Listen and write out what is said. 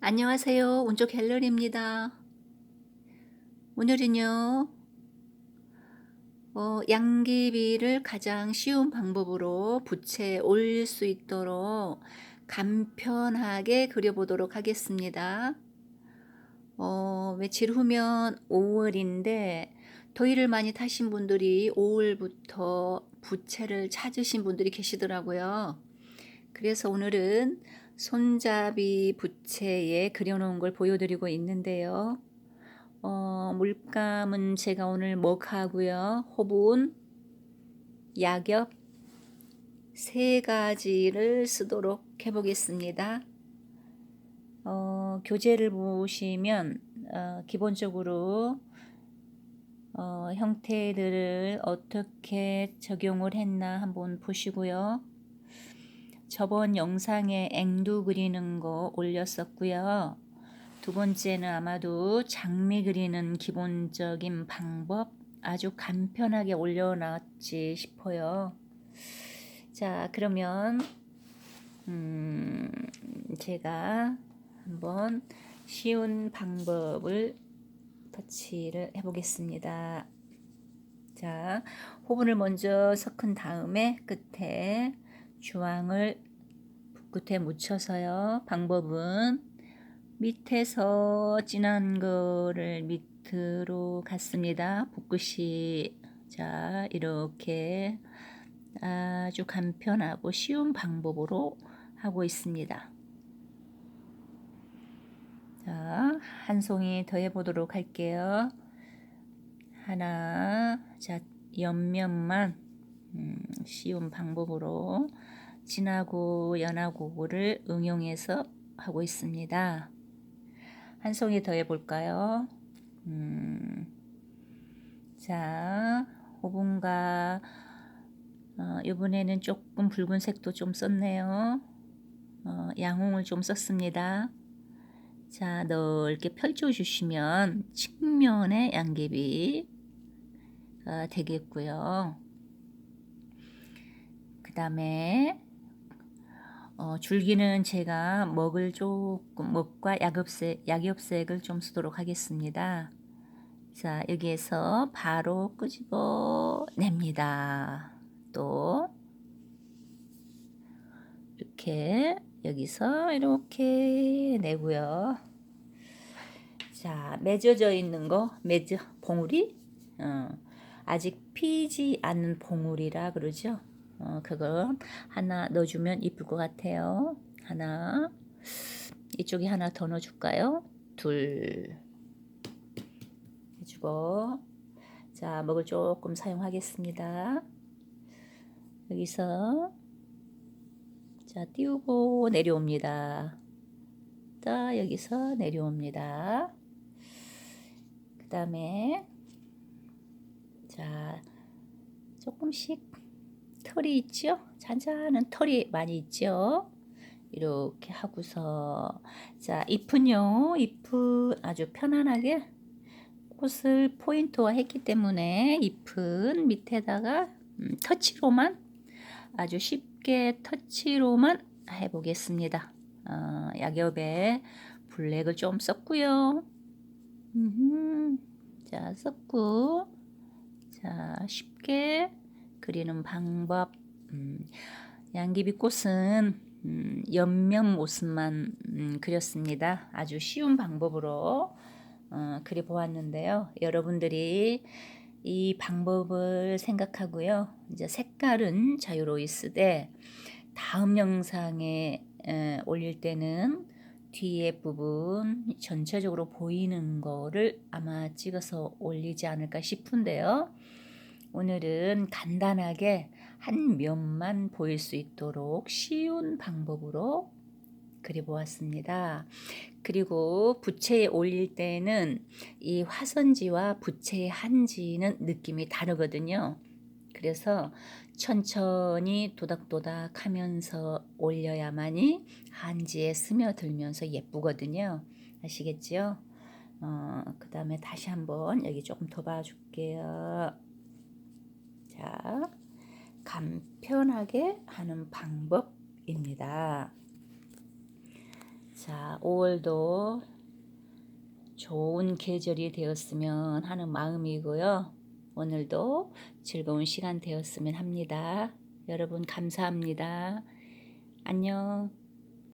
안녕하세요. 운쪽 갤러리입니다. 오늘은요, 어, 양귀비를 가장 쉬운 방법으로 붓에 올릴 수 있도록 간편하게 그려보도록 하겠습니다. 어, 며칠 후면 5월인데, 더위를 많이 타신 분들이 5월부터 부채를 찾으신 분들이 계시더라고요. 그래서 오늘은 손잡이 부채에 그려놓은 걸 보여드리고 있는데요. 어, 물감은 제가 오늘 먹하고요. 호분, 약엽 세 가지를 쓰도록 해보겠습니다. 어, 교재를 보시면 어, 기본적으로 어, 형태들을 어떻게 적용을 했나 한번 보시고요. 저번 영상에 앵두 그리는 거 올렸었고요. 두 번째는 아마도 장미 그리는 기본적인 방법 아주 간편하게 올려놨지 싶어요. 자, 그러면 음, 제가 한번 쉬운 방법을 터치를 해보겠습니다. 자, 호분을 먼저 섞은 다음에 끝에 주황을 붓끝에 묻혀서요. 방법은 밑에서 진한 거를 밑으로 갔습니다. 붓끝이 자 이렇게 아주 간편하고 쉬운 방법으로 하고 있습니다. 자, 한 송이 더 해보도록 할게요. 하나, 자, 옆면만 음, 쉬운 방법으로 진하고 연하고를 응용해서 하고 있습니다. 한 송이 더 해볼까요? 음, 자, 5분과 어, 이번에는 조금 붉은색도 좀 썼네요. 어, 양홍을 좀 썼습니다. 자, 넓게 펼쳐주시면 측면에 양귀비가 되겠고요. 그 다음에 어, 줄기는 제가 먹을 조금 먹과 약엽색, 약엽색을 좀 쓰도록 하겠습니다. 자, 여기에서 바로 끄집어 냅니다. 또 이렇게 여기서 이렇게 내고요. 자, 맺어져 있는 거, 맺어 봉우리, 어, 아직 피지 않는 봉우리라 그러죠. 어, 그거 하나 넣어주면 이쁠 것 같아요. 하나, 이쪽에 하나 더 넣어줄까요? 둘 해주고, 자, 먹을 조금 사용하겠습니다. 여기서 자, 띄우고 내려옵니다. 자, 여기서 내려옵니다. 그 다음에 자, 조금씩 털이 있죠? 잔잔한 털이 많이 있죠? 이렇게 하고서 자, 잎은요. 잎은 아주 편안하게 꽃을 포인트화 했기 때문에 잎은 밑에다가 음, 터치로만 아주 쉽게 터치로만 해보겠습니다. 어, 약엽에 블랙을 좀 썼고요. 음흠. 자, 썼고 자, 쉽게 그리는 방법 음, 양귀비 꽃은 음, 옆면 모습만 음, 그렸습니다. 아주 쉬운 방법으로 어, 그려 보았는데요. 여러분들이 이 방법을 생각하고요. 이제 색깔은 자유로이스되 다음 영상에 에, 올릴 때는 뒤에 부분 전체적으로 보이는 거를 아마 찍어서 올리지 않을까 싶은데요. 오늘은 간단하게 한 면만 보일 수 있도록 쉬운 방법으로 그려보았습니다. 그리고 부채에 올릴 때는 이 화선지와 부채의 한지는 느낌이 다르거든요. 그래서 천천히 도닥도닥 하면서 올려야만이 한지에 스며들면서 예쁘거든요. 아시겠죠? 어, 그 다음에 다시 한번 여기 조금 더 봐줄게요. 자, 간편하게 하는 방법입니다. 자, 5월도 좋은 계절이 되었으면 하는 마음이고요. 오늘도 즐거운 시간 되었으면 합니다. 여러분 감사합니다. 안녕.